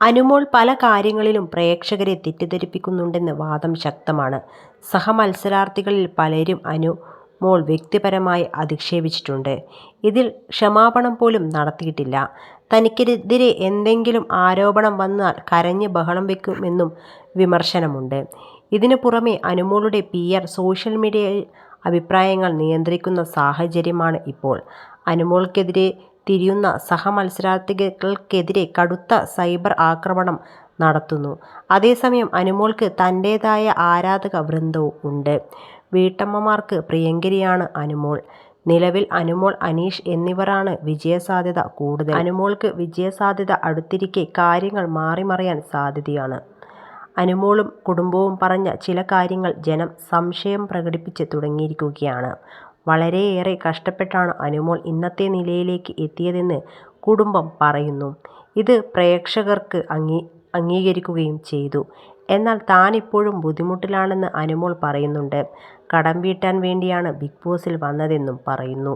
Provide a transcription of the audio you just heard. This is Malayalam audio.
അനുമോൾ പല കാര്യങ്ങളിലും പ്രേക്ഷകരെ തെറ്റിദ്ധരിപ്പിക്കുന്നുണ്ടെന്ന് വാദം ശക്തമാണ്. സഹമത്സരാർത്ഥികളിൽ പലരും അനുമോൾ വ്യക്തിപരമായി അധിക്ഷേപിച്ചിട്ടുണ്ട്. ഇതിൽ ക്ഷമാപണം പോലും നടത്തിയിട്ടില്ല. തനിക്കെതിരെ എന്തെങ്കിലും ആരോപണം വന്നാൽ കരഞ്ഞ് ബഹളം വെക്കുമെന്നും വിമർശനമുണ്ട്. ഇതിനു പുറമെ അനുമോളുടെ പി ആർ സോഷ്യൽ മീഡിയയിൽ അഭിപ്രായങ്ങൾ നിയന്ത്രിക്കുന്ന സാഹചര്യമാണ് ഇപ്പോൾ. അനുമോൾക്കെതിരെ തിരിയുന്ന സഹമത്സരാർത്ഥികൾക്കെതിരെ കടുത്ത സൈബർ ആക്രമണം നടത്തുന്നു. അതേസമയം അനുമോൾക്ക് തന്റേതായ ആരാധക വൃന്ദവും ഉണ്ട്. വീട്ടമ്മമാർക്ക് പ്രിയങ്കരിയാണ് അനുമോൾ. നിലവിൽ അനുമോൾ, അനീഷ് എന്നിവരാണ് വിജയസാധ്യത കൂടുതൽ. അനുമോൾക്ക് വിജയസാധ്യത അടുത്തിരിക്കെ കാര്യങ്ങൾ മാറിമറിയാൻ സാധ്യതയാണ്. അനുമോളും കുടുംബവും പറഞ്ഞ ചില കാര്യങ്ങൾ ജനം സംശയം പ്രകടിപ്പിച്ച് തുടങ്ങിയിരിക്കുകയാണ്. വളരെയേറെ കഷ്ടപ്പെട്ടാണ് അനുമോൾ ഇന്നത്തെ നിലയിലേക്ക് എത്തിയതെന്ന് കുടുംബം പറയുന്നു. ഇത് പ്രേക്ഷകർക്ക് അംഗീകരിക്കുകയും ചെയ്തു. എന്നാൽ താനിപ്പോഴും ബുദ്ധിമുട്ടിലാണെന്ന് അനുമോൾ പറയുന്നുണ്ട്. കടം വീട്ടാൻ വേണ്ടിയാണ് ബിഗ് ബോസിൽ വന്നതെന്നും പറയുന്നു.